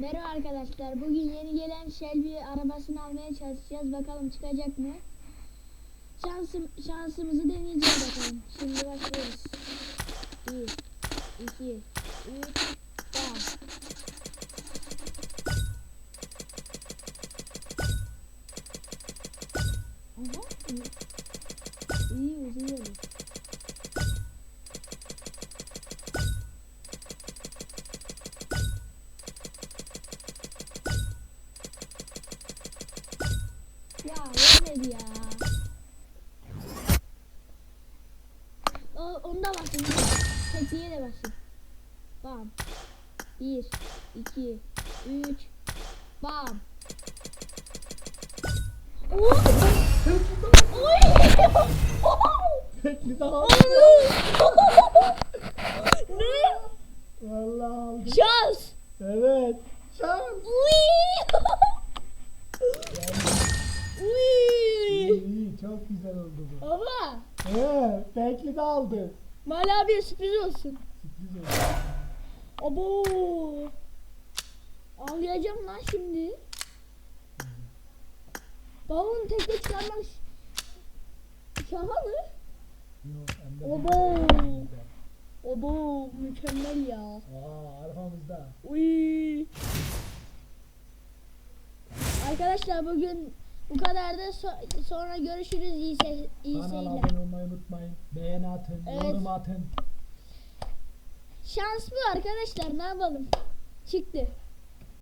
Merhaba arkadaşlar. Bugün yeni gelen Shelby arabasını almaya çalışacağız. Bakalım çıkacak mı? Şansım, şansımızı deneyeceğiz bakalım. Şimdi başlıyoruz. 1, 2, 3, bam. Aha. iyi. İyi yemedi ya. O, onda basın. Tetiğe de basın. Bam. Bir, iki, üç. Bam. Oo! Tekli daha. ne? Vallahi. Şans. Evet. Şans. çok güzel oldu bu. Baba. Evet, tekli de aldı. Mali abiye sürpriz olsun. Sürpriz oldu. Abo. Ağlayacağım lan şimdi. Babamın tekne çıkarmak şaka mı? Yok, hem de Abo mükemmel ya. Aa, arkamızda. Uy. Arkadaşlar bugün bu kadar da so- sonra görüşürüz iyi, se- iyi Kanala seyirler. abone olmayı unutmayın. Beğeni atın, Evet. yorum atın. Şans bu arkadaşlar ne yapalım. Çıktı.